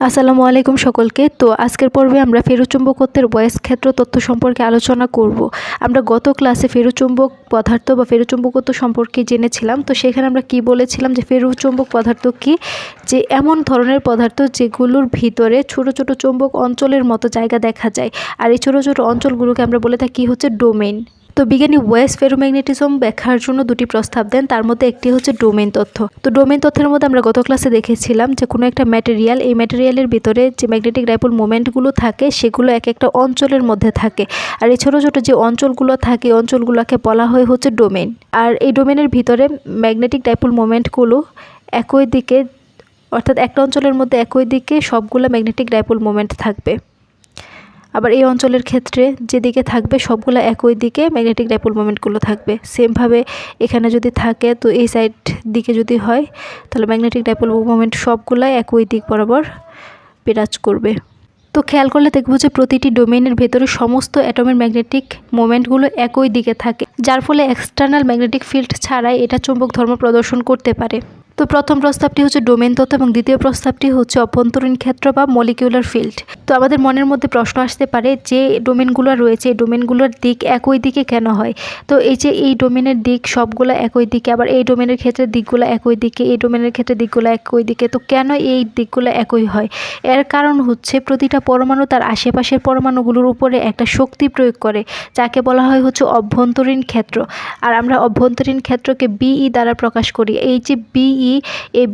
আসসালামু আলাইকুম সকলকে। তো আজকের পর্বে আমরা ফেরোচুম্বকত্বের বয়স ক্ষেত্র তথ্য সম্পর্কে আলোচনা করব। আমরা গত ক্লাসে ফেরোচুম্বক পদার্থ বা ফেরোচুম্বকত্ব সম্পর্কে জেনেছিলাম। তো সেখানে আমরা কি বলেছিলাম যে ফেরোচুম্বক পদার্থ কি? যে এমন ধরনের পদার্থ যেগুলোর ভিতরে ছোট ছোট চুম্বক অঞ্চলের মতো জায়গা দেখা যায়। আর এই ছোট ছোট অঞ্চলগুলোকে আমরা বলে থাকি হচ্ছে ডোমেইন। তো বিজ্ঞানী ওয়েস ফেরোম্যাগনেটিজম ব্যাখ্যার জন্য দুটি প্রস্তাব দেন। তার মধ্যে একটি হচ্ছে ডোমেন তথ্য। তো ডোমেন তথ্যের মধ্যে আমরা গত ক্লাসে দেখেছিলাম যে কোনো একটা ম্যাটেরিয়াল, এই ম্যাটেরিয়ালের ভিতরে যে ম্যাগনেটিক ডাইপোল মোমেন্টগুলো থাকে, সেগুলো এক একটা অঞ্চলের মধ্যে থাকে। আর এই ছোটো ছোটো যে অঞ্চলগুলো থাকে অঞ্চলগুলোকে বলা হয় হচ্ছে ডোমেন। আর এই ডোমেনের ভিতরে ম্যাগনেটিক ডাইপোল মোমেন্টগুলো একই দিকে, অর্থাৎ একটা অঞ্চলের মধ্যে একই দিকে সবগুলো ম্যাগনেটিক ডাইপোল মোমেন্ট থাকবে। আবার এই অঞ্চলের ক্ষেত্রে যেদিকে থাকবে সবগুলো একই দিকে ম্যাগনেটিক ডাইপোল মোমেন্টগুলো থাকবে। সেমভাবে এখানে যদি থাকে তো এই সাইড দিকে যদি হয়, তাহলে ম্যাগনেটিক ডাইপোল মোমেন্ট সবগুলাই একই দিক বরাবর বিরাজ করবে। তো খেয়াল করলে দেখব যে প্রতিটি ডোমেনের ভেতরে সমস্ত অ্যাটমের ম্যাগনেটিক মোমেন্টগুলো একই দিকে থাকে, যার ফলে এক্সটার্নাল ম্যাগনেটিক ফিল্ড ছাড়াই এটা চুম্বক ধর্ম প্রদর্শন করতে পারে। তো প্রথম প্রস্তাবটি হচ্ছে ডোমেন তত্ত্ব এবং দ্বিতীয় প্রস্তাবটি হচ্ছে অভ্যন্তরীণ ক্ষেত্র বা মলিকিউলার ফিল্ড তো আমাদের মনের মধ্যে প্রশ্ন আসতে পারে যে ডোমেনগুলো রয়েছে, এই ডোমেনগুলোর দিক একই দিকে কেন হয়? তো এই যে এই ডোমেনের দিক সবগুলো একই দিকে, আবার এই ডোমেনের ক্ষেত্রে দিকগুলো একই দিকে, এই ডোমেনের ক্ষেত্রে দিকগুলো একই দিকে, তো কেন এই দিকগুলো একই হয়? এর কারণ হচ্ছে প্রতিটা পরমাণু তার আশেপাশের পরমাণুগুলোর উপরে একটা শক্তি প্রয়োগ করে, যাকে বলা হয় হচ্ছে অভ্যন্তরীণ ক্ষেত্র। আর আমরা অভ্যন্তরীণ ক্ষেত্রকে বিই দ্বারা প্রকাশ করি। এই যে বিই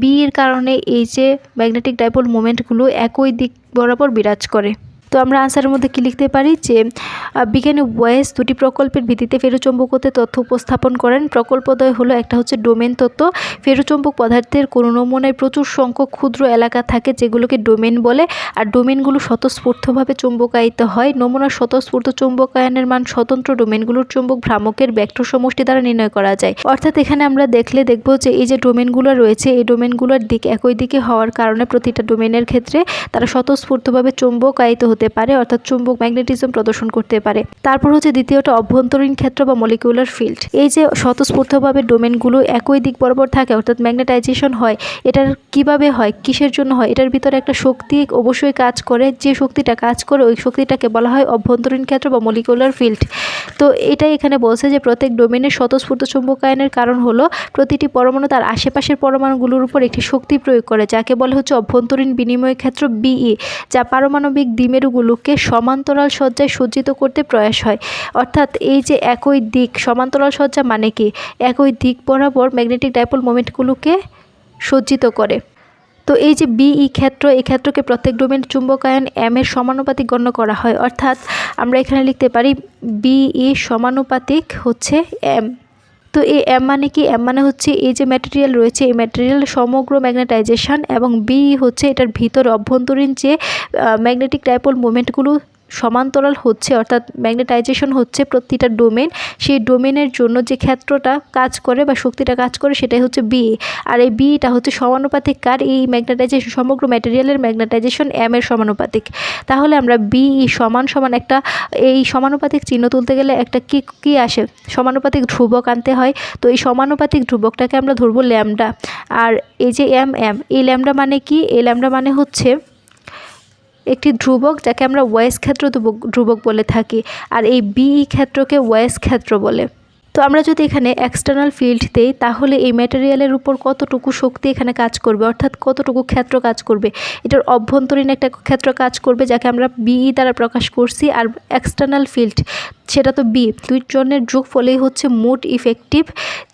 বি এর কারণে এই যে ম্যাগনেটিক ডাইপোল মোমেন্টগুলো একই দিক বরাবর বিরাজ করে। তো আমরা আনসারের মধ্যে কী লিখতে পারি? যে বিজ্ঞানী ওয়েস দুটি প্রকল্পের ভিত্তিতে ফেরোচম্বকতে তথ্য উপস্থাপন করেন। প্রকল্পদ্বয় হলো একটা হচ্ছে ডোমেন তত্ত্ব। ফেরোচম্বক পদার্থের কোনো নমুনায় প্রচুর সংখ্যক ক্ষুদ্র এলাকা থাকে যেগুলোকে ডোমেন বলে, আর ডোমেনগুলো স্বতঃস্ফূর্তভাবে চুম্বকায়িত হয়। নমুনার স্বতঃস্ফূর্ত চুম্বকায়নের মান স্বতন্ত্র ডোমেনগুলোর চুম্বক ভ্রামকের ব্যক্ত সমষ্টি দ্বারা নির্ণয় করা যায়। অর্থাৎ এখানে আমরা দেখলে দেখব যে, এই যে ডোমেনগুলো রয়েছে, এই ডোমেনগুলোর দিক একই দিকে হওয়ার কারণে প্রতিটা ডোমেনের ক্ষেত্রে তারা স্বতঃস্ফূর্তভাবে চুম্বকায়িত পারে, অর্থাৎ চুম্বক ম্যাগনেটিজম প্রদর্শন করতে পারে। তারপর হচ্ছে দ্বিতীয়টা, অভ্যন্তরীণ ক্ষেত্র বা মলিকুলার ফিল্ড এই যে স্বতঃস্ফূর্তভাবে ডোমেনগুলো একই দিক বরাবর থাকে, অর্থাৎ ম্যাগনেটাইজেশন হয়, এটার কীভাবে হয়, কিসের জন্য হয়, এটার ভিতরে একটা শক্তি অবশ্যই কাজ করে, যে শক্তিটা কাজ করে, ওই শক্তিটাকে বলা হয় অভ্যন্তরীণ ক্ষেত্র বা মলিকুলার ফিল্ড তো এটাই এখানে বলছে যে প্রত্যেক ডোমেনের স্বতঃস্ফূর্ত চুম্বকায়নের কারণ হলো, প্রতিটি পরমাণু তার আশেপাশের পরমাণুগুলোর উপর একটি শক্তি প্রয়োগ করে, যাকে বলে হচ্ছে অভ্যন্তরীণ বিনিময় ক্ষেত্র বিই যা পারমাণবিক দ্বিমেরুগুলোকে সমান্তরাল সজ্জায় সজ্জিত করতে প্রয়াস হয়। অর্থাৎ এই যে একই দিক, সমান্তরাল সজ্জা মানে কি? একই দিক বরাবর ম্যাগনেটিক ডাইপোল মোমেন্টগুলোকে সজ্জিত করে। তো এই যে বিই ক্ষেত্র, এই ক্ষেত্রকে প্রত্যেক ডোমেন চুম্বকায়ন এম এর সমানুপাতিক গণ্য করা হয়। অর্থাৎ আমরা এখানে লিখতে পারি বিই সমানুপাতিক হচ্ছে এম তো এই এম মানে কি? এম মানে হচ্ছে এই যে ম্যাটেরিয়াল রয়েছে, এই ম্যাটেরিয়াল সমগ্র ম্যাগনেটাইজেশান এবং বি হচ্ছে এটার ভিতর অভ্যন্তরীণ যে ম্যাগনেটিক ডাইপোল মুভমেন্টগুলো সমান্তরাল হচ্ছে, অর্থাৎ ম্যাগনেটাইজেশন হচ্ছে প্রতিটা ডোমেন সেই ডোমেনের জন্য যে ক্ষেত্রটা কাজ করে বা শক্তিটা কাজ করে সেটাই হচ্ছে বি আর এই বিটা হচ্ছে সমানুপাতিক কার? এই ম্যাগনেটাইজেশন সমগ্র ম্যাটেরিয়ালের ম্যাগনেটাইজেশন এম এর সমানুপাতিক। তাহলে আমরা বি সমান সমান একটা, এই সমানুপাতিক চিহ্ন তুলতে গেলে একটা কি কি আসে? সমানুপাতিক ধ্রুবক আনতে হয়। তো এই সমানুপাতিক ধ্রুবকটাকে আমরা ধরবো ল্যামডা আর এই যে এম এম এই ল্যামডা মানে কি? এই ল্যামডা মানে হচ্ছে একটি ধ্রুবক যাকে আমরা ওয়েস ক্ষেত্র ধ্রুবক বলে থাকি, আর এই বিই ক্ষেত্রকে ওয়েস ক্ষেত্র বলে। তো আমরা যদি এখানে এক্সটার্নাল ফিল্ড দেই, তাহলে এই ম্যাটেরিয়ালের উপর কতটুকু শক্তি এখানে কাজ করবে? অর্থাৎ কতটুকু ক্ষেত্র কাজ করবে? এটার অভ্যন্তরীণ একটা ক্ষেত্র কাজ করবে, যাকে আমরা বিই দ্বারা প্রকাশ করছি, আর এক্সটার্নাল ফিল্ড সেটা তো বি। দুই জনের যোগ ফলেই হচ্ছে মোট ইফেক্টিভ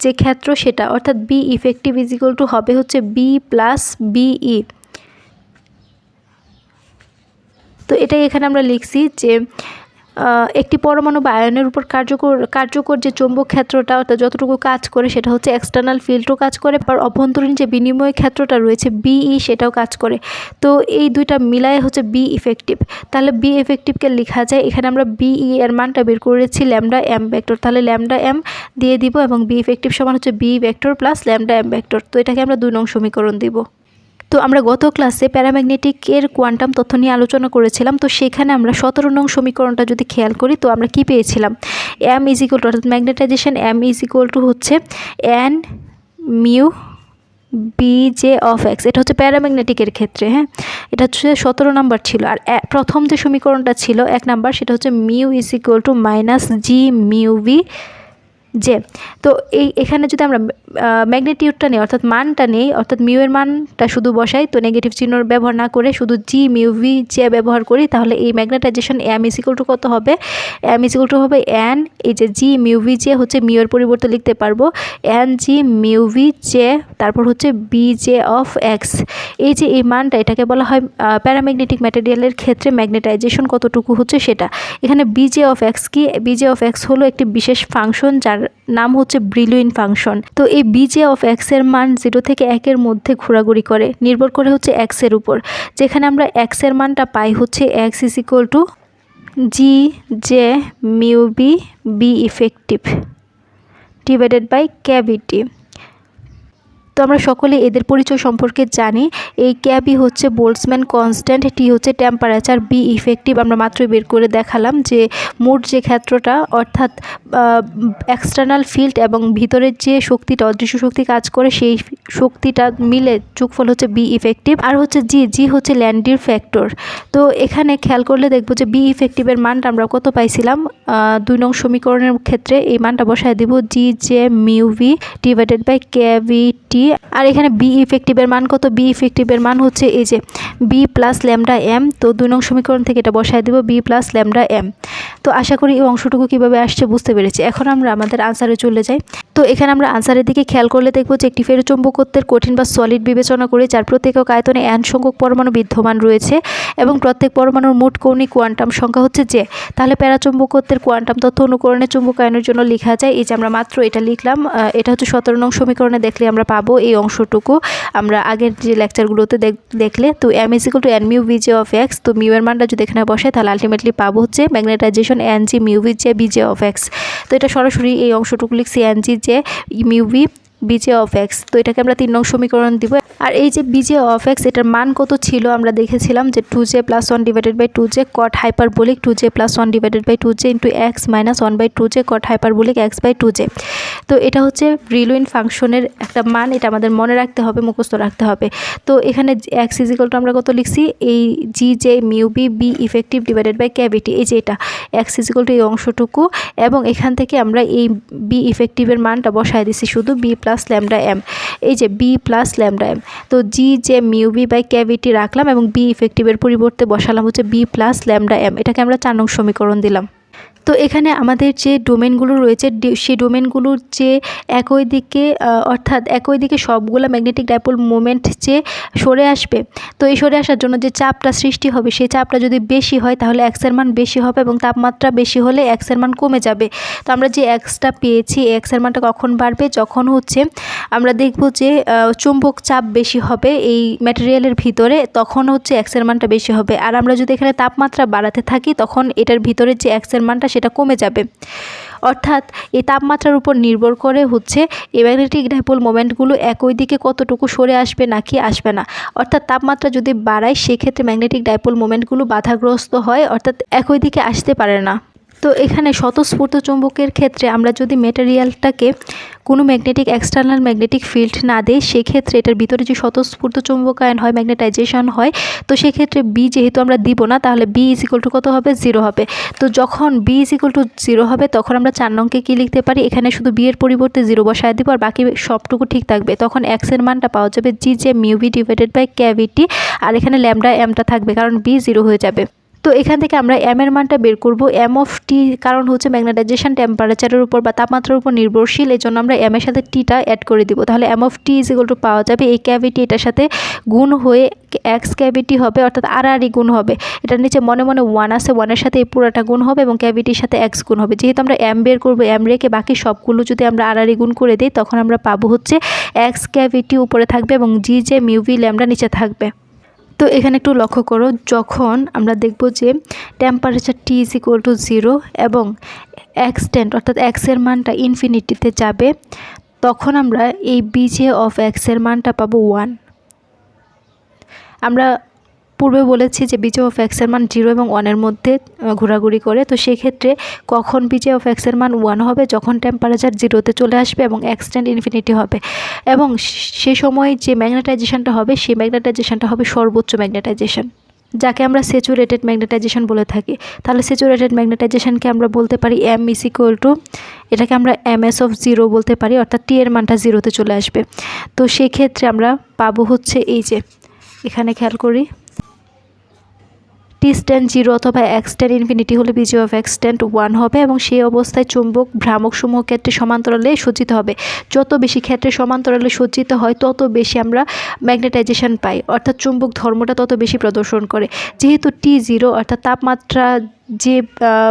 যে ক্ষেত্র সেটা। অর্থাৎ B effective is equal to হবে হচ্ছে বি প্লাস বিই তো এটাই এখানে আমরা লিখছি যে একটি পরমাণু বা আয়নের উপর কার্যকর কার্যকর যে চৌম্বক ক্ষেত্রটা অর্থাৎ যতটুকু কাজ করে সেটা হচ্ছে এক্সটার্নাল ফিল্ডও কাজ করে আর অভ্যন্তরীণ যে বিনিময় ক্ষেত্রটা রয়েছে বিই সেটাও কাজ করে। তো এই দুইটা মিলায় হচ্ছে বি ইফেক্টিভ তাহলে বি ইফেক্টিভকে লেখা যায়, এখানে আমরা বিই এর মানটা বের করেছি ল্যামডা এম ভেক্টর তাহলে ল্যামডা এম দিয়ে দিব এবং বি ইফেক্টিভ সমান হচ্ছে B vector plus lambda M vector তো এটাকে আমরা দুই নং সমীকরণ দিব। তো আমরা গত ক্লাসে প্যারাম্যাগনেটিকের কোয়ান্টাম তথ্য নিয়ে আলোচনা করেছিলাম, তো সেখানে আমরা সতেরো নং সমীকরণটা যদি খেয়াল করি, তো আমরা কি পেয়েছিলাম? এম ইজ ইকুয়াল টু অর্থাৎ magnetisation M is equal to হচ্ছে N mu B J of X এটা হচ্ছে প্যারাম্যাগনেটিকের ক্ষেত্রে হ্যাঁ? এটা হচ্ছে সতেরো নাম্বার ছিল। আর প্রথম যে সমীকরণটা ছিল, এক নাম্বার, সেটা হচ্ছে mu is equal to minus G mu V যে, তো এই, এখানে যদি আমরা ম্যাগনেটিউডটা নিই, অর্থাৎ মানটা নেই, অর্থাৎ মিউ এর মানটা শুধু বসাই, তো নেগেটিভ চিহ্ন ব্যবহার না করে শুধু জি মিউ ভি জে ব্যবহার করি, তাহলে এই magnetization M is equal to কত হবে? এম ইজ ইকুয়াল টু হবে এন এই যে জি মিউ ভি জে হচ্ছে মিউ এর পরিবর্তে লিখতে পারব N G mu V J তারপর হচ্ছে বি জে অফ এক্স এই যে এই মানটা, এটাকে বলা হয় প্যারাম্যাগনেটিক ম্যাটেরিয়ালের ক্ষেত্রে ম্যাগনেটাইজেশন কতটুকু হচ্ছে সেটা, এখানে বিজে অফ এক্স কি? বিজে অফ এক্স হলো একটি বিশেষ ফাংশন যার নাম হচ্ছে ব্রিলুইন ফাংশন তো এই বিজে অফ এক্সের মান জিরো থেকে একের মধ্যে ঘোরাঘুরি করে, নির্ভর করে হচ্ছে এক্সের উপর। যেখানে আমরা এক্সের মানটা পাই হচ্ছে X is equal to G J mu B B effective divided by cavity তো আমরা সকলে এদের পরিচয় সম্পর্কে জানি। এই ক্যাবই হচ্ছে বোল্টসম্যান কনস্ট্যান্ট টি হচ্ছে টেম্পারেচার বি ইফেক্টিভ আমরা মাত্রই বের করে দেখালাম যে মোট যে ক্ষেত্রটা, অর্থাৎ এক্সটার্নাল ফিল্ড এবং ভিতরের যে শক্তিটা, অদৃশ্য শক্তি কাজ করে, সেই শক্তিটা মিলে যোগফল হচ্ছে বি ইফেক্টিভ আর হচ্ছে জি জি হচ্ছে ল্যান্ডির ফ্যাক্টর তো এখানে খেয়াল করলে দেখব যে বি ইফেক্টিভের মানটা আমরা কত পাইছিলাম? দুই নং সমীকরণের ক্ষেত্রে এই মানটা বসায় দিব G J mu V divided by K V আর এখানে বি ইফেক্টিভের মান কত? বি ইফেক্টিভের মান হচ্ছে এই যে বি প্লাস ল্যামডা এম তো দুই নং সমীকরণ থেকে এটা বসায় দিব বি প্লাস ল্যামডা এম তো আশা করি এই অংশটুকু কীভাবে আসছে বুঝতে পেরেছি। এখন আমরা আমাদের আনসারে চলে যাই। তো এখানে আমরা আনসারের দিকে খেয়াল করলে দেখব যে একটি ফেরোচুম্বকত্বের কঠিন বা সলিড বিবেচনা করে যার প্রত্যেক আয়তনে এন সংখ্যক পরমাণু বিদ্যমান রয়েছে এবং প্রত্যেক পরমাণুর মোট কৌণিক কোয়ান্টাম সংখ্যা হচ্ছে যে তাহলে প্যারাচুম্বকত্বের কোয়ান্টাম তথ্য অনুকরণে চুম্বকায়নের জন্য লেখা যায়। এই যে আমরা মাত্র এটা লিখলাম এটা হচ্ছে সতেরো নং সমীকরণে দেখলে আমরা পাবো এই অংশটুকু। আমরা আগের যে লেকচারগুলোতে দেখ- দেখলে, তো M is equal to N mu V J of X তো মিউ এর মানটা যদি এখানে বসে তাহলে আলটিমেটলি পাবো হচ্ছে magnetisation N G mu V J B J of X তো এটা সরাসরি এই অংশটুকু লিখছি N G J মিউভি B J of X তো এটাকে আমরা তিন নং সমীকরণ দিব। আর এই যে বিজে অফ এক্স এটার মান কত ছিল? আমরা দেখেছিলাম যে two J plus one divided by two J cot hyperbolic two J plus one divided by two J into X minus one by two J cot hyperbolic X by two J তো এটা হচ্ছে রিলুইন ফাংশনের একটা মান, এটা আমাদের মনে রাখতে হবে, মুখস্থ রাখতে হবে। তো এখানে এক্স ইজিক্যালটা আমরা কত লিখছি? এই G J mu B effective divided by cavity এই যে এটা। এক্স ইজিক্যাল টু এই অংশটুকু, এবং এখান থেকে আমরা এই বি ইফেক্টিভের মানটা বসায় দিছি শুধু বি প্লাস ল্যামডা এম এই যে বি প্লাস ল্যামডা এম তো জি যে মিউ বি বাই ক্যাভিটি রাখলাম এবং বি ইফেক্টিভের পরিবর্তে বসালাম হচ্ছে বি প্লাস ল্যামডা এম এটাকে আমরা নং সমীকরণ দিলাম। তো এখানে আমাদের যে ডোমেনগুলো রয়েছে সেই ডোমেনগুলোর যে একই দিকে অর্থাৎ একই দিকে সবগুলো ম্যাগনেটিক ডাইপোল মোমেন্ট যে সরে আসবে, তো এই সরে আসার জন্য যে চাপটা সৃষ্টি হবে, সেই চাপটা যদি বেশি হয় তাহলে এক্সের মান বেশি হবে এবং তাপমাত্রা বেশি হলে এক্সের মান কমে যাবে। তো আমরা যে এক্সটা পেয়েছি এক্সের মানটা কখন বাড়বে? যখন হচ্ছে আমরা দেখব যে চুম্বক চাপ বেশি হবে এই ম্যাটেরিয়ালের ভিতরে, তখন হচ্ছে এক্সের মানটা বেশি হবে। আর আমরা যদি এখানে তাপমাত্রা বাড়াতে থাকি, তখন এটার ভিতরে যে এক্সের মানটা সেটা কমে যাবে। অর্থাৎ এই তাপমাত্রার উপর নির্ভর করে হচ্ছে এই ম্যাগনেটিক ডাইপোল মোমেন্টগুলো একই দিকে কতটুকু সরে আসবে নাকি আসবে না। অর্থাৎ তাপমাত্রা যদি বাড়ায়, সেক্ষেত্রে ম্যাগনেটিক ডাইপোল মোমেন্টগুলো বাধাগ্রস্ত হয়, অর্থাৎ একই দিকে আসতে পারে না। তো এখানে স্বতঃস্ফূর্ত চুম্বকের ক্ষেত্রে আমরা যদি মেটেরিয়ালটাকে কোনো ম্যাগনেটিক এক্সটার্নাল ম্যাগনেটিক ফিল্ড না দেই, সেক্ষেত্রে এটার ভিতরে যে স্বতঃস্ফূর্ত চুম্বকায়ন হয় ম্যাগনেটাইজেশন হয়, তো সেক্ষেত্রে বি যেহেতু আমরা দিব না, তাহলে বি ইজ ইকুয়াল টু কত হবে? জিরো হবে। তো যখন B is equal to zero হবে, তখন আমরা চার নংকে কী লিখতে পারি? এখানে শুধু বি এর পরিবর্তে জিরো বসায় দিব, আর বাকি সবটুকু ঠিক থাকবে। তখন এক্সের মানটা পাওয়া যাবে জি যে mu B divided by cavity আর এখানে ল্যামডা এমটা থাকবে, কারণ বি জিরো হয়ে যাবে। তো এখান থেকে আমরা এম এর মানটা বের করব। এম অফ টি কারণ হচ্ছে ম্যাগনেটাইজেশন টেম্পারেচারের উপর বা তাপমাত্রার উপর নির্ভরশীল এই জন্য আমরা এম এর সাথে টিটা অ্যাড করে দিব। তাহলে M of T is two পাওয়া যাবে এই ক্যাভিটি এটার সাথে গুণ হয়ে এক্স ক্যাভিটি হবে, অর্থাৎ আর আরই গুণ হবে। এটার নিচে মনে মনে ওয়ান আছে ওয়ানের সাথে এই পুরোটা গুণ হবে এবং ক্যাভিটির সাথে এক্স গুণ হবে। যেহেতু আমরা এম বের করব এম রেখে বাকি সবগুলো যদি আমরা আর আরই গুণ করে দিই, তখন আমরা পাবো হচ্ছে এক্স ক্যাভিটি উপরে থাকবে এবং জি যে মিউভি ল্যামডা নিচে থাকবে। তো এখানে একটু লক্ষ্য করো, যখন আমরা দেখব যে temperature T is equal to zero এবং এক্সটেন্ট অর্থাৎ এক্সের মানটা ইনফিনিটিতে যাবে, তখন আমরা এই বিজে অফ এক্সের মানটা পাবো ওয়ান আমরা পূর্বে বলেছি যে বিজে অফ এক্সের মান জিরো এবং ওয়ানের মধ্যে ঘোরাঘুরি করে। তো সেক্ষেত্রে কখন বিজে অফ এক্সের মান ওয়ান হবে? যখন টেম্পারেচার জিরোতে চলে আসবে এবং এক্সটেন্ড ইনফিনিটি হবে। এবং সে সময় যে ম্যাগনেটাইজেশনটা হবে, সেই ম্যাগনেটাইজেশনটা হবে সর্বোচ্চ ম্যাগনেটাইজেশন যাকে আমরা স্যাচুরেটেড ম্যাগনেটাইজেশন বলে থাকি। তাহলে স্যাচুরেটেড ম্যাগনেটাইজেশনকে আমরা বলতে পারি এম ইস ইকুয়াল টু এটাকে আমরা এম এস অফ জিরো বলতে পারি, অর্থাৎ টি এর মানটা জিরোতে চলে আসবে। তো সেক্ষেত্রে আমরা পাবো হচ্ছে এই যে, এখানে খেয়াল করি। টি স্ট্যান্ড জিরো অথবা এক্স এক্সট্যান্ড ইনফিনিটি হলে B J of X ten one হবে এবং সেই অবস্থায় চুম্বক ভ্রামক সমূহ ক্ষেত্রে সমান্তরালে সজ্জিত হবে। যত বেশি ক্ষেত্রে সমান্তরালে সজ্জিত হয়, তত বেশি আমরা ম্যাগনেটাইজেশন পাই। অর্থাৎ চুম্বক ধর্মটা তত বেশি প্রদর্শন করে। যেহেতু টি জিরো অর্থাৎ তাপমাত্রা যে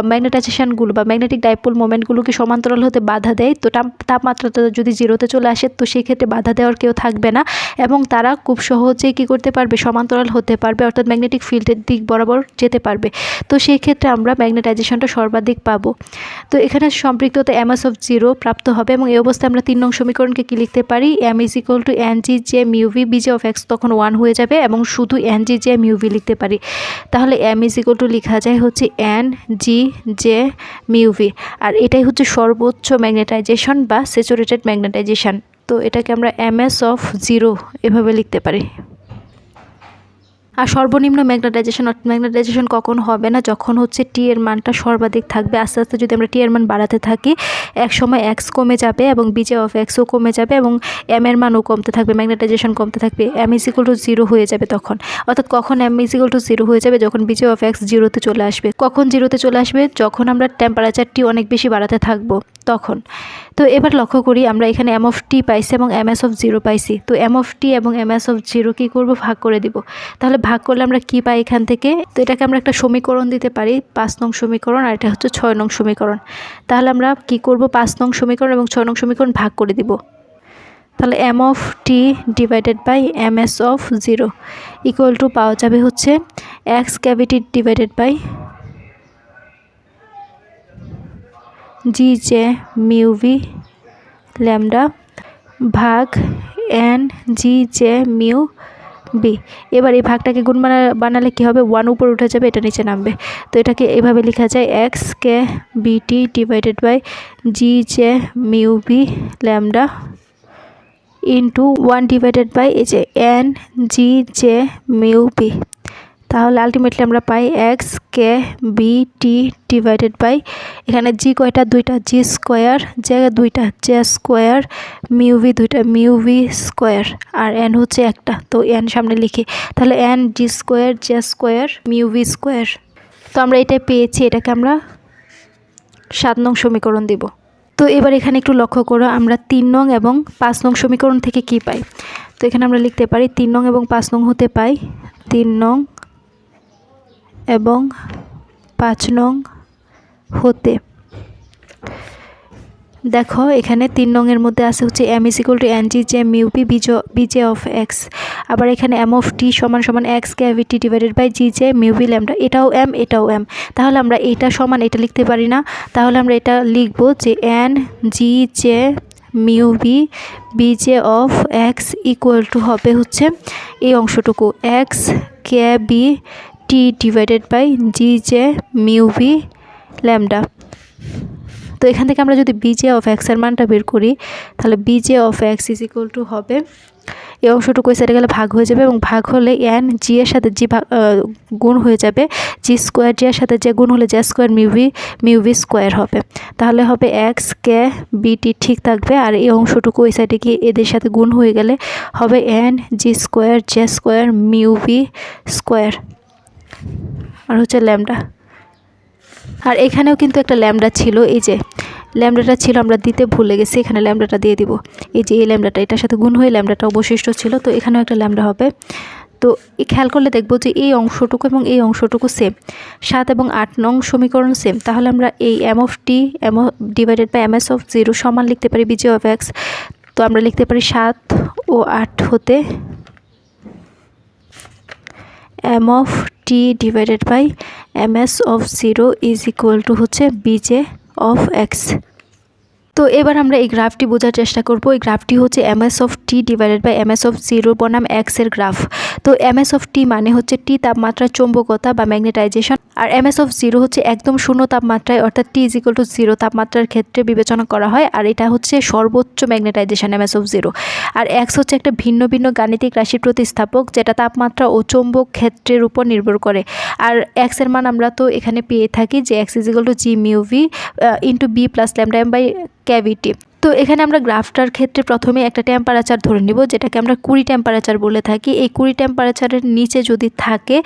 ম্যাগনেটাইজেশনগুলো বা ম্যাগনেটিক ডাইপোল মোমেন্টগুলোকে সমান্তরাল হতে বাধা দেয়, তো তাপ- তাপমাত্রাটা যদি জিরোতে চলে আসে, তো সেই ক্ষেত্রে বাধা দেওয়ার কেউ থাকবে না। এবং তারা খুব সহজেই কী করতে পারবে, সমান্তরাল হতে পারবে, অর্থাৎ ম্যাগনেটিক ফিল্ডের দিক বরাবর যেতে পারবে। তো সেই ক্ষেত্রে আমরা ম্যাগনেটাইজেশনটা সর্বাধিক পাবো। তো এখানে সম্পৃক্ততা এম এস অফ জিরো প্রাপ্ত হবে এবং এই অবস্থায় আমরা তিন নং সমীকরণকে কী লিখতে পারি? M is equal to N G J mu V B J of X তখন ওয়ান হয়ে যাবে এবং শুধু এন জি জে মিউভি লিখতে পারি। তাহলে এম ইজ ইকুয়াল টু লেখা যায় হচ্ছে এন জি জে মিউভি আর এটাই হচ্ছে সর্বোচ্চ ম্যাগনেটাইজেশন বা স্যাচুরেটেড ম্যাগনেটাইজেশান তো এটাকে আমরা এম এস অফ জিরো এভাবে লিখতে পারি। আর সর্বনিম্ন ম্যাগনেটাইজেশন ম্যাগনেটাইজেশন কখন হবে না? যখন হচ্ছে টি এর মানটা সর্বাধিক থাকবে। আস্তে আস্তে যদি আমরা টি এর মান বাড়াতে থাকি এক সময় এক্স কমে যাবে এবং বিজে অফ এক্সও কমে যাবে এবং এম এর মানও কমতে থাকবে ম্যাগনেটাইজেশন কমতে থাকবে। এম ইজিক্যাল টু জিরো হয়ে যাবে তখন। অর্থাৎ কখন এম ইজিক্যাল টু জিরো হয়ে যাবে? যখন বিজে অফ এক্স জিরোতে চলে আসবে। কখন জিরোতে চলে আসবে? যখন আমরা টেম্পারেচারটি অনেক বেশি বাড়াতে থাকব তখন। তো এবার লক্ষ্য করি আমরা এখানে এম অফ টি পাইছি এবং এম এস অফ জিরো পাইছি। তো এম অফ টি এবং এম এস অফ জিরো কী করব? ভাগ করে দিব। তাহলে ভাগ করলে আমরা কি পাই এখান থেকে? তো এটাকে আমরা একটা সমীকরণ দিতে পারি, পাঁচ নং সমীকরণ, আর এটা হচ্ছে ছয় নং সমীকরণ। তাহলে আমরা কি করব? পাঁচ নং সমীকরণ এবং ছয় নং সমীকরণ ভাগ করে দিব। তাহলে M of T divided by M S of zero equal to পাওয়া যাবে হচ্ছে X cavity divided by G J mu V lambda ভাগ N G J mu B. এবার এই ভাগটাকে গুণ বানা, বানালে কী হবে? ওয়ান উপর উঠে যাবে, এটা নিচে নামবে। তো এটাকে এভাবে লেখা যায় X K B T divided by G J mu B lambda into one divided by এই যে N G J mu B তাহলে আলটিমেটলি আমরা পাই X K B T divided by এখানে জি কয়টা? দুইটা জি স্কোয়ার জে দুইটা J square mu V দুইটা mu V square আর এন হচ্ছে একটা। তো এন সামনে লিখি। তাহলে N G square J square mu V square তো আমরা এটা পেয়েছি, এটাকে আমরা সাত নং সমীকরণ দিব। তো এবার এখানে একটু লক্ষ্য করো, আমরা তিন নং এবং পাঁচ নং সমীকরণ থেকে কি পাই? তো এখানে আমরা লিখতে পারি, তিন নং এবং পাঁচ নং হতে পাই, তিন নং এবং পাঁচ নং হতে। দেখো, এখানে তিন নংয়ের মধ্যে আছে হচ্ছে M is equal to N G J mu P B J B J of x আবার এখানে এম অফ টি সমান সমান X cavity divided by G J mu B lambda এটাও এম এটাও এম তাহলে আমরা এটা সমান, এটা লিখতে পারি না। তাহলে আমরা এটা লিখব যে এন জি জে মিউবি বিজে অফ এক্স ইকুয়াল টু হবে হচ্ছে এই অংশটুকু। X K B T divided by G J mu V lambda তো এখান থেকে আমরা যদি বিজে অফ এক্সের মানটা বের করি, তাহলে B J of X is equal to হবে, এই অংশটুকু সাইডে গেলে ভাগ হয়ে যাবে এবং ভাগ হলে এন জি এর সাথে জি ভাগ গুণ হয়ে যাবে। জি স্কোয়ার জি এর সাথে যে গুণ হলে J square mu V mu V square হবে। তাহলে হবে এক্স কে বিটি ঠিক থাকবে আর এই অংশটুকু ওই সাইডে গিয়ে এদের সাথে গুণ হয়ে গেলে হবে N G square J square mu V square আর হচ্ছে ল্যামডা। আর এখানেও কিন্তু একটা ল্যামডা ছিল, এই যে ল্যামডাটা ছিল আমরা দিতে ভুলে গেছি, এখানে ল্যামডাটা দিয়ে দিব। এই যে এই ল্যামডাটা, এটার সাথে গুণ হয়ে ল্যামডাটা অবশিষ্ট ছিল, তো এখানেও একটা ল্যামডা হবে। তো খেয়াল করলে দেখব যে এই অংশটুকু এবং এই অংশটুকু সেম সাত এবং আট নং সমীকরণ সেম তাহলে আমরা এই M of T M divided by M S of zero সমান লিখতে পারি বিজি অফ এক্স তো আমরা লিখতে পারি সাত ও আট হতে M of T divided by M S of zero is equal to হচ্ছে বিজে অফ এক্স তো এবার আমরা এই গ্রাফটি বোঝার চেষ্টা করব। এই গ্রাফটি হচ্ছে M S of T divided by M S of zero বনাম এক্সের গ্রাফ। তো এম এস অফ টি মানে হচ্ছে টি তাপমাত্রার চৌম্বকতা বা ম্যাগনেটাইজেশন। আর এম এস অফ জিরো হচ্ছে একদম শূন্য তাপমাত্রায়, অর্থাৎ T is equal to zero তাপমাত্রার ক্ষেত্রে বিবেচনা করা হয়। আর এটা হচ্ছে সর্বোচ্চ magnetisation M S of zero. R X হচ্ছে একটা ভিন্ন ভিন্ন গাণিতিক রাশির প্রতিস্থাপক যেটা তাপমাত্রা ও চৌম্বক ক্ষেত্রের উপর নির্ভর করে। আর এক্সের মান আমরা তো এখানে পেয়ে থাকি যে X is equal to G mu V into B plus lambda M by cavity তো এখানে আমরা গ্রাফটার ক্ষেত্রে প্রথমে একটা টেম্পারেচার ধরে নিব, যেটাকে আমরা কুড়ি টেম্পারেচার বলে থাকি। এই কুড়ি টেম্পারেচারের নিচে যদি থাকে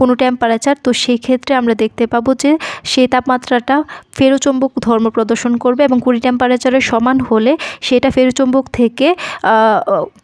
কোনো টেম্পারেচার তো সেই ক্ষেত্রে আমরা দেখতে পাবো যে সেই তাপমাত্রাটা ফেরোচম্বক ধর্ম প্রদর্শন করবে এবং কুড়ি টেম্পারেচারের সমান হলে সেটা ফেরোচম্বক থেকে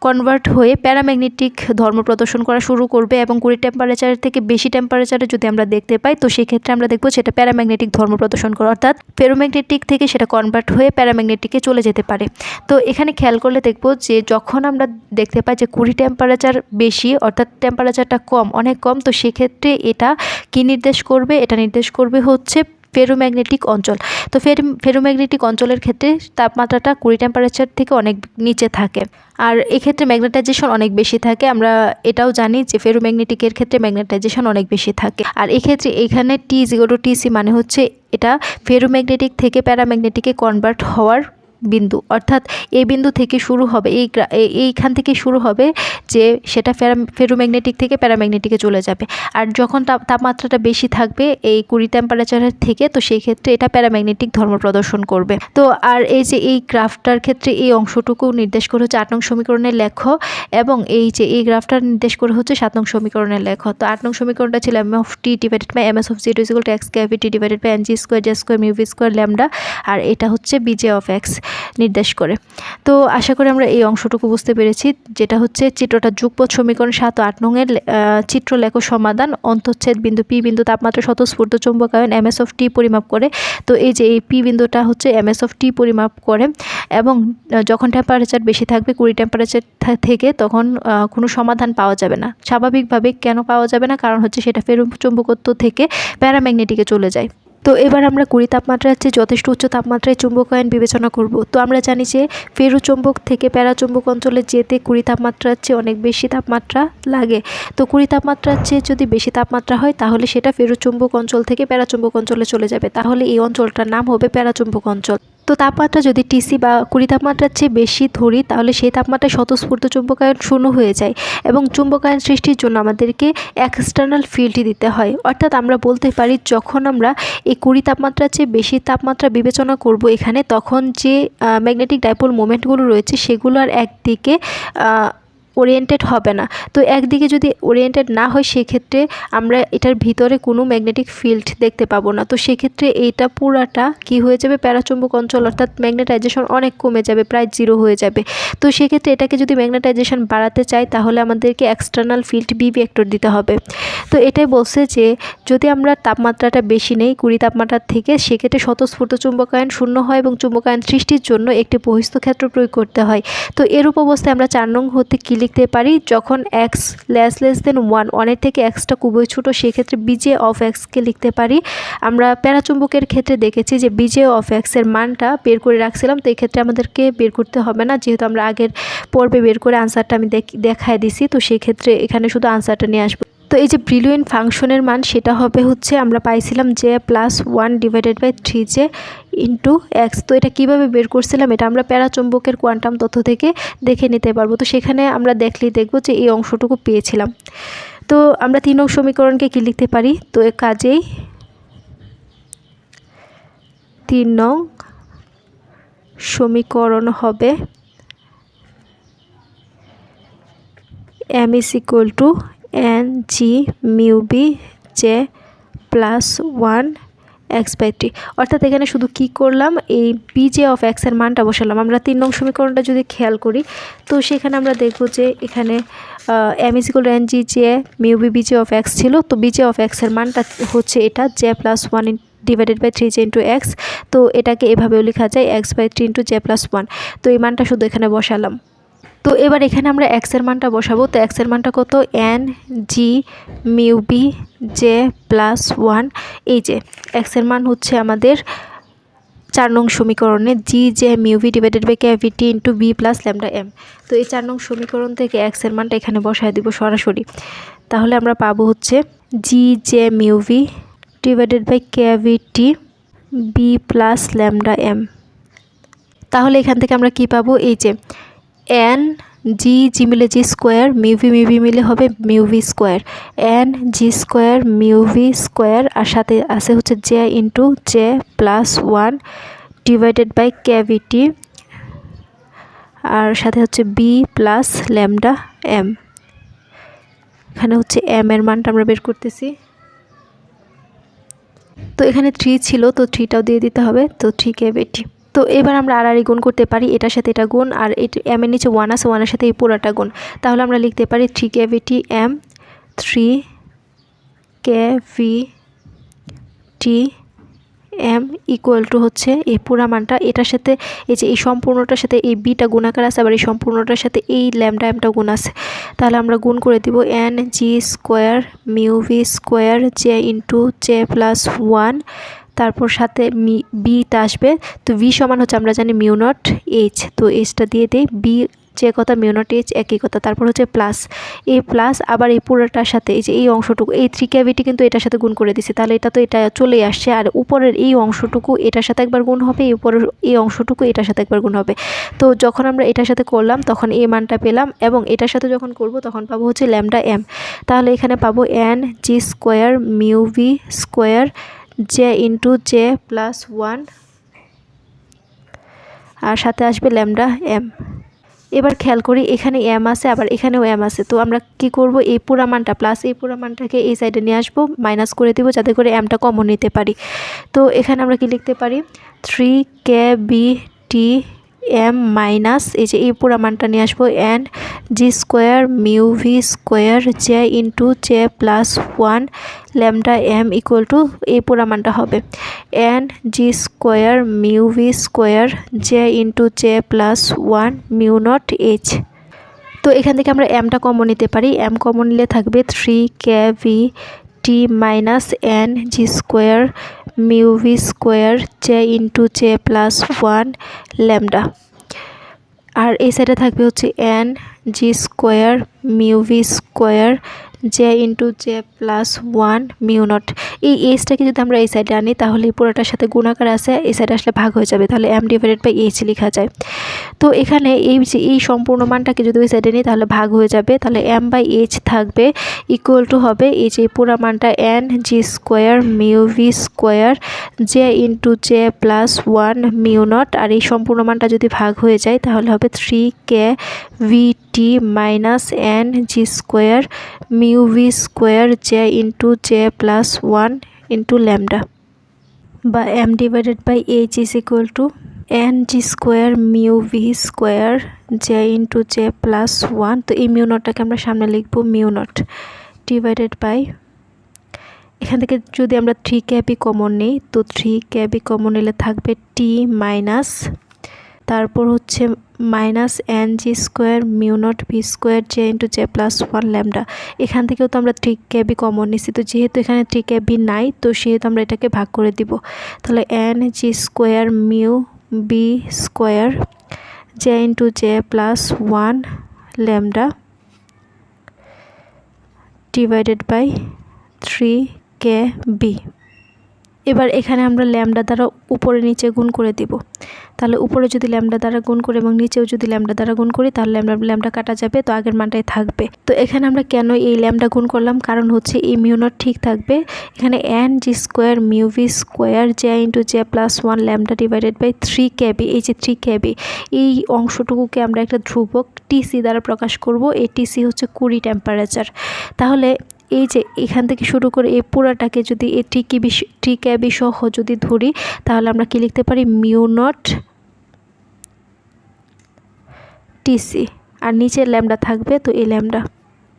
কনভার্ট হয়ে প্যারাম্যাগনেটিক ধর্ম প্রদর্শন করা শুরু করবে এবং কুড়ি টেম্পারেচারের থেকে বেশি টেম্পারেচারে যদি আমরা দেখতে পাই, তো সেক্ষেত্রে আমরা দেখব সেটা প্যারাম্যাগনেটিক ধর্ম প্রদর্শন করে। অর্থাৎ ফেরোম্যাগনেটিক থেকে সেটা কনভার্ট হয়ে প্যারাম্যাগনেটিকে চলে যেতে পারে। তো এখানে খেয়াল করলে দেখব যে যখন আমরা দেখতে পাই যে কুড়ি টেম্পারেচার বেশি, অর্থাৎ টেম্পারেচারটা কম, অনেক কম, তো সেক্ষেত্রে এটা কি নির্দেশ করবে? এটা নির্দেশ করবে হচ্ছে ফেরোম্যাগনেটিক অঞ্চল। তো ফের ফেরোম্যাগনেটিক অঞ্চলের ক্ষেত্রে তাপমাত্রাটা কুড়ি টেম্পারেচার থেকে অনেক নিচে থাকে। আর এক্ষেত্রে ম্যাগনেটাইজেশন অনেক বেশি থাকে। আমরা এটাও জানি যে ফেরোম্যাগনেটিকের ক্ষেত্রে ম্যাগনেটাইজেশন অনেক বেশি থাকে। আর এক্ষেত্রে এখানে টি জিরো টিসি মানে হচ্ছে এটা ফেরোম্যাগনেটিক থেকে প্যারাম্যাগনেটিকে কনভার্ট হওয়ার বিন্দু। অর্থাৎ এই বিন্দু থেকে শুরু হবে, এই এইখান থেকে শুরু হবে যে সেটা ফেরোম্যাগনেটিক থেকে প্যারাম্যাগনেটিকে চলে যাবে। আর যখন তাপমাত্রাটা বেশি থাকবে এই কুড়ি টেম্পারেচারের থেকে, তো সেই ক্ষেত্রে এটা প্যারাম্যাগনেটিক ধর্ম প্রদর্শন করবে। তো আর এই যে এই গ্রাফটার ক্ষেত্রে এই অংশটুকু নির্দেশ করে হচ্ছে আট নং সমীকরণের লেখ এবং এই যে এই গ্রাফটার নির্দেশ করে হচ্ছে সাত নং সমীকরণের লেখ। তো আট নং সমীকরণটা ছিল M of T divided by M S of zero equal to X K B T divided by N G square J square mu V square lambda আর এটা হচ্ছে বিজে অফ এক্স নির্দেশ করে। তো আশা করি আমরা এই অংশটুকু বুঝতে পেরেছি, যেটা হচ্ছে চিত্রটা যুগপথ সমীকরণ সাত ও আট নংয়ের চিত্রলেখ সমাধান, অন্তচ্ছেদ বিন্দু পি বিন্দু তাপমাত্রা স্বতঃস্ফূর্ত চৌম্বকায়ন এম এস অফ টি পরিমাপ করে। তো এই যে এই পি বিন্দুটা হচ্ছে এম এস অফ টি পরিমাপ করে এবং যখন টেম্পারেচার বেশি থাকবে, কুড়ি টেম্পারেচার থেকে তখন কোনো সমাধান পাওয়া যাবে না। স্বাভাবিকভাবে কেন পাওয়া যাবে না? কারণ হচ্ছে সেটা ফেরো চুম্বকত্ব থেকে প্যারাম্যাগনেটিকে চলে যায়। তো এবার আমরা কুড়ি তাপমাত্রার চেয়ে যথেষ্ট উচ্চ তাপমাত্রায় চুম্বক আয়ন বিবেচনা করব। তো আমরা জানি যে ফেরু চুম্বক থেকে প্যারাচুম্বক অঞ্চলে যেতে কুড়ি তাপমাত্রার চেয়ে অনেক বেশি তাপমাত্রা লাগে। তো কুড়ি তাপমাত্রার চেয়ে যদি বেশি তাপমাত্রা হয়, তাহলে সেটা ফেরু চুম্বক অঞ্চল থেকে প্যারাচুম্বক অঞ্চলে চলে যাবে। তাহলে এই অঞ্চলটার নাম হবে প্যারাচুম্বক অঞ্চল। তো তাপমাত্রা যদি টিসি বা কুড়ি তাপমাত্রার চেয়ে বেশি ধরি, তাহলে সেই তাপমাত্রায় স্বতঃস্ফূর্ত চুম্বকায়ন শূন্য হয়ে যায় এবং চুম্বকায়ন সৃষ্টির জন্য আমাদেরকে এক্সটার্নাল ফিল্ডই দিতে হয়। অর্থাৎ আমরা বলতে পারি, যখন আমরা এই কুড়ি তাপমাত্রার চেয়ে বেশি তাপমাত্রা বিবেচনা করব এখানে, তখন যে ম্যাগনেটিক ডাইপোল মোমেন্টগুলো রয়েছে, সেগুলো আর একদিকে ওরিয়েন্টেড হবে না। তো একদিকে যদি ওরিয়েন্টেড না হয়, সেক্ষেত্রে আমরা এটার ভিতরে কোনো ম্যাগনেটিক ফিল্ড দেখতে পাবো না। তো সেক্ষেত্রে এইটা পুরাটা কি হয়ে যাবে? প্যারাচুম্বক অঞ্চল, অর্থাৎ ম্যাগনেটাইজেশন অনেক কমে যাবে, প্রায় জিরো হয়ে যাবে। তো সেক্ষেত্রে এটাকে যদি ম্যাগনেটাইজেশন বাড়াতে চাই, তাহলে আমাদেরকে এক্সটার্নাল ফিল্ড বি ভেক্টর দিতে হবে। তো এটাই বলছে যে, যদি আমরা তাপমাত্রাটা বেশি নেই, কুড়ি তাপমাত্রার থেকে, সেক্ষেত্রে স্বতঃস্ফূর্ত চুম্বকায়ন শূন্য হয় এবং চুম্বকায়ন সৃষ্টির জন্য একটি বহিস্থ ক্ষেত্র প্রয়োগ করতে হয়। তো এরূপ অবস্থায় আমরা চার নং হতে কী লিখতে পারি, যখন X less less than one ওয়ানের থেকে এক্সটা খুবই ছোটো, সেক্ষেত্রে বিজে অফ এক্সকে লিখতে পারি। আমরা প্যারাচুম্বকের ক্ষেত্রে দেখেছি যে বিজে অফ এক্সের মানটা বের করে রাখছিলাম, তো এক্ষেত্রে ক্ষেত্রে আমাদেরকে বের করতে হবে না, যেহেতু আমরা আগের পর্বে বের করে আনসারটা আমি দেখায় দিছি, তো সেক্ষেত্রে এখানে শুধু আনসারটা নিয়ে আসব। তো এই যে ব্রিলিয়েন্ট ফাংশনের মান সেটা হবে হচ্ছে আমরা পাইছিলাম যে plus one divided by three J into X তো এটা কীভাবে বের করছিলাম? এটা আমরা প্যারাচম্বকের কোয়ান্টাম তথ্য থেকে দেখে নিতে পারব। তো সেখানে আমরা দেখলেই দেখব যে এই অংশটুকু পেয়েছিলাম। তো আমরা তিন অংশ সমীকরণকে কী লিখতে পারি? তো এ কাজেই তিন নং সমীকরণ হবে M is equal to N G mu B J, plus one, X by three. অর্থাৎ এখানে শুধু কি করলাম? এই বিজে অফ এক্সের মানটা বসালাম। আমরা তিন নং সমীকরণটা যদি খেয়াল করি, তো সেখানে আমরা দেখব যে এখানে M equal N G J mu B B J of X ছিল। তো বিজে অফ এক্সের মানটা হচ্ছে এটা J plus one divided by three J into X তো এটাকে এভাবেও লেখা যায় X by three into J plus one তো এই মানটা শুধু এখানে বসালাম। তো এবার এখানে আমরা এক্সের মানটা বসাবো। তো এক্সের মানটা কত? N G mu B J plus one এই যে এক্সের মান হচ্ছে আমাদের চার নং সমীকরণে G J mu V divided by K B T into B plus lambda M তো এই চার নং সমীকরণ থেকে এক্সের মানটা এখানে বসায় দিব সরাসরি। তাহলে আমরা পাবো হচ্ছে G J mu V divided by K B T B plus lambda M তাহলে এখান থেকে আমরা কি পাবো? এই যে এন জি জি মিলে জি স্কোয়ার মিউভি মিউভি মিলে হবে mu V square. N G square mu V square আর সাথে আছে হচ্ছে J into J plus one divided by K B T আর সাথে হচ্ছে বি প্লাস ল্যামডা এম। এখানে হচ্ছে এম এর মানটা আমরা বের করতেছি। তো এখানে থ্রি ছিল, তো থ্রিটাও দিয়ে দিতে হবে। তো থ্রি ক্যাভিটি। তো এবার আমরা আর গুণ করতে পারি, এটার সাথে এটা গুণ, আর এম এর নিচে ওয়ান আছে ওয়ানের সাথে এই পুরাটা গুণ। তাহলে আমরা লিখতে পারি three K B T M three K V T M equal to হচ্ছে এই পুরা মানটা। এটার সাথে এই যে এই সম্পূর্ণটার সাথে এই বিটা গুণাকার আছে, আবার এই সম্পূর্ণটার সাথে এই ল্যামডা এমটা গুণ আছে। তাহলে আমরা গুণ করে দিব N G square mu V square J into J plus one তারপর সাথে মি বিটা আসবে। তো বি সমান হচ্ছে আমরা জানি মিউ নট এইচ তো এইচটা দিয়ে দিই। বি যে কথা মিউ নট এইচ একই কথা। তারপর হচ্ছে প্লাস এই প্লাস আবার এই পুরোটার সাথে এই যে এই অংশটুকু, এই থ্রি ক্যাভিটি কিন্তু এটার সাথে গুণ করে দিছি। তাহলে এটা তো এটা চলেই আসছে। আর উপরের এই অংশটুকু এটার সাথে একবার গুণ হবে, এই উপরের এই অংশটুকু এটার সাথে একবার গুণ হবে। তো যখন আমরা এটার সাথে করলাম, তখন এই মানটা পেলাম এবং এটার সাথে যখন করব, তখন পাবো হচ্ছে ল্যামডা এম তাহলে এখানে পাবো N G square mu V square J into J plus one আর সাথে আসবে ল্যামডা এম এবার খেয়াল করি, এখানে এম আছে, আবার এখানেও এম আছে। তো আমরা কি করব? এই পুরা মানটা প্লাস এই পুরা মানটাকে এই সাইডে নিয়ে আসব মাইনাস করে দিব যাতে করে এমটা কমন নিতে পারি। তো এখানে আমরা কি লিখতে পারি? Three K B T M minus এই যে এই পুরা মানটা নিয়ে আসব N G square mu V square J into J plus one lambda M equal to এই পুরা মানটা হবে। N G square mu V square J into J plus one mu naught H তো এখান থেকে আমরা এমটা কমন নিতে পারি। এম কমন নিলে থাকবে three K V T minus N G square mu V square J into J plus one lambda. আর এই সাইডে থাকবে হচ্ছে N G square mu V square J into J plus one mu naught এই এইচটাকে যদি আমরা এই সাইডে আনি, তাহলে এই পুরোটার সাথে গুণাকার আছে, এই সাইডে আসলে ভাগ হয়ে যাবে। তাহলে এম ডিভাইডেড বাই এইচ লেখা যায়। তো এখানে এই যে এই সম্পূর্ণ মানটাকে যদি ওই সাইডে নিই তাহলে ভাগ হয়ে যাবে। তাহলে এম বাই এইচ থাকবে ইকুয়াল টু হবে এই যে পুরো মানটা N G square mu V square J into J plus one mu naught আর এই সম্পূর্ণ মানটা যদি ভাগ হয়ে যায়, তাহলে হবে three K V T minus N G square mu V square J into J plus one into lambda বা M divided by H is equal to N G square mu V square J into J plus one তো এই mu নটটাকে আমরা সামনে লিখব mu not divided by এখান থেকে যদি আমরা থ্রি ক্যাবি কমন নিই, তো থ্রি ক্যাবি কমন নিলে থাকবে টি মাইনাস তারপর হচ্ছে minus N G square mu naught V square J into J plus one lambda. এখান থেকেও তো আমরা থ্রি ক্যাবি কমন নিচ্ছি তো যেহেতু এখানে থ্রি ক্যাবি নাই, তো সেহেতু আমরা এটাকে ভাগ করে দিব। তাহলে N G square mu B square J into J plus one lambda divided by three K B এবার এখানে আমরা ল্যামডা দ্বারা উপরে, নিচে গুণ করে দিব। তাহলে উপরে যদি ল্যামডা দ্বারা গুণ করি এবং নিচেও যদি ল্যামডা দ্বারা গুণ করি, তাহলে ল্যামডা ল্যামডা কাটা যাবে, তো আগের মানটাই থাকবে। তো এখানে আমরা কেন এই ল্যামডা গুণ করলাম? কারণ হচ্ছে এই মিউনট ঠিক থাকবে। এখানে N G square mu V square J into J plus one lambda divided by three K B এই যে থ্রি ক্যাবি এই অংশটুকুকে আমরা একটা ধ্রুবক টিসি দ্বারা প্রকাশ করব। এই টিসি হচ্ছে কুড়ি টেম্পারেচার তাহলে এই যে এখান থেকে শুরু করে এই পুরাটাকে যদি টিকি বিষ টি ক্যাবি সহ যদি ধরি, তাহলে আমরা কি লিখতে পারি? মিউ নট টিসি আর নিচের ল্যামডা থাকবে, তো এই ল্যামডা।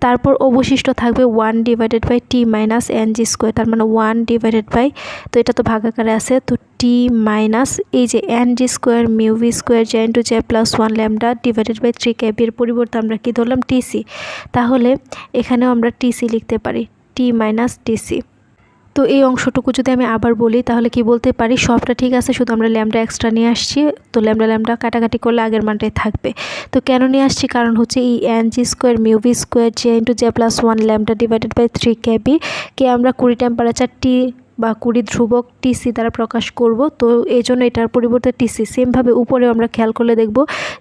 তারপর অবশিষ্ট থাকবে one divided by T minus N G square তার মানে ওয়ান ডিভাইডেড বাই তো এটা তো ভাগাকারে আছে, তো টি মাইনাস এই যে N G square mu V square J to J plus one lambda divided by three ক্যাবির পরিবর্তে আমরা কী ধরলাম? টিসি তাহলে এখানেও আমরা টিসি লিখতে পারি টি মাইনাস টিসি তো এই অংশটুকু যদি আমি আবার বলি, তাহলে কি বলতে পারি? সবটা ঠিক আছে, শুধু আমরা ল্যামডা এক্সট্রা নিয়ে আসছি। তো ল্যামডা ল্যামডা কাটাকাটি করলে আগের মানটাই থাকবে। তো কেন নিয়ে আসছি? কারণ হচ্ছে এই N G square mu V square J into J plus one lambda divided by three K B কে আমরা কুড়ি টেম্পারেচার টি বা কুড়ি ধ্রুবক টিসি দ্বারা প্রকাশ করব। তো এই জন্য এটার পরিবর্তে টিসি সেমভাবে উপরেও আমরা খেয়াল করলে দেখব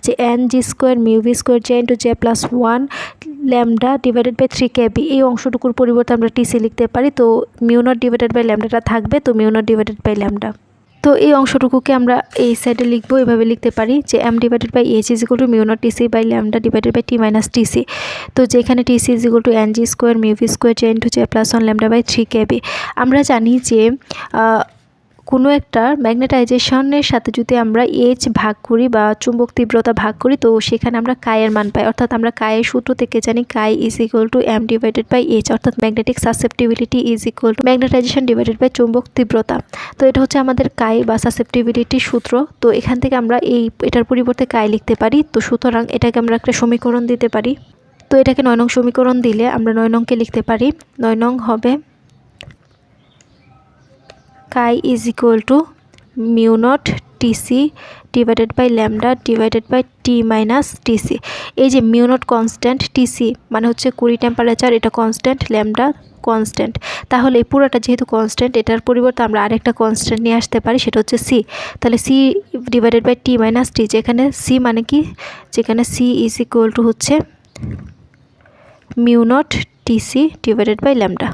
যে N G square mu V square J into J plus one lambda divided by three K B এই অংশটুকুর পরিবর্তে আমরা টিসি লিখতে পারি। তো মিউনট ডিভাইডেড বাই ল্যামডাটা থাকবে, তো মিউনট ডিভাইডেড বাই ল্যামডা তো এই অংশটুকুকে আমরা এই সাইডে লিখব, এভাবে লিখতে পারি যে M divided by H is equal to mu naught T T C by lambda divided by T minus T C তো যেখানে T C is equal to N G square mu V square J into J plus one lambda by three K B আমরা জানি যে কোনো একটা ম্যাগনেটাইজেশনের সাথে যদি আমরা এইচ ভাগ করি বা চুম্বক তীব্রতা ভাগ করি, তো সেখানে আমরা কায়ের মান পাই। অর্থাৎ আমরা কায়ের সূত্র থেকে জানি chi is equal to M divided by H অর্থাৎ magnetic susceptibility is equal to magnetisation divided by চুম্বক তীব্রতা। তো এটা হচ্ছে আমাদের কাই বা সাসেপ্টিবিলিটির সূত্র। তো এখান থেকে আমরা এই, এটার পরিবর্তে কাই লিখতে পারি। তো সুতরাং এটাকে আমরা একটা সমীকরণ দিতে পারি। তো এটাকে নয় নং সমীকরণ দিলে আমরা নয় নংকে লিখতে পারি। নয় নং হবে chi is equal to mu naught T C divided by lambda divided by T minus T C এই যে মিউ নট কনস্ট্যান্ট টিসি মানে হচ্ছে কুড়ি টেম্পারেচার এটা কনস্ট্যান্ট ল্যামডা কনস্ট্যান্ট তাহলে এই পুরোটা যেহেতু কনস্ট্যান্ট এটার পরিবর্তে আমরা আরেকটা কনস্ট্যান্ট নিয়ে আসতে পারি, সেটা হচ্ছে সি তাহলে C divided by T minus T যেখানে সি মানে কি? যেখানে সি ইজ ইকুয়াল টু হচ্ছে mu naught T C divided by lambda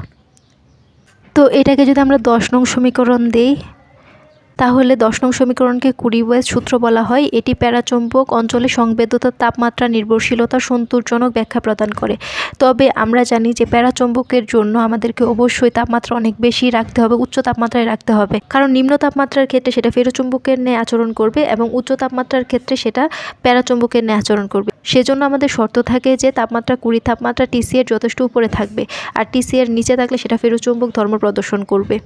তো এটাকে যদি আমরা দশ নং সমীকরণ দিই তাহলে দশ নং সমীকরণকে কুড়ি ওয়েস সূত্র বলা হয়। এটি প্যারাচম্পক অঞ্চলে সংবেদ্যতার তাপমাত্রা, নির্ভরশীলতা, সন্তোষজনক ব্যাখ্যা প্রদান করে। তবে আমরা জানি যে প্যারাচম্পকের জন্য আমাদেরকে অবশ্যই তাপমাত্রা অনেক বেশি রাখতে হবে, উচ্চ তাপমাত্রায় রাখতে হবে। কারণ নিম্ন তাপমাত্রার ক্ষেত্রে সেটা ফেরোচুম্বকের ন্যায় আচরণ করবে এবং উচ্চ তাপমাত্রার ক্ষেত্রে সেটা প্যারাচম্বকের ন্যায় আচরণ করবে। সেজন্য আমাদের শর্ত থাকে যে তাপমাত্রা কুড়ি, তাপমাত্রা টিসি এর যথেষ্ট উপরে থাকবে। আর টিসি এর নিচে থাকলে সেটা ফেরোচুম্বক ধর্ম প্রদর্শন করবে।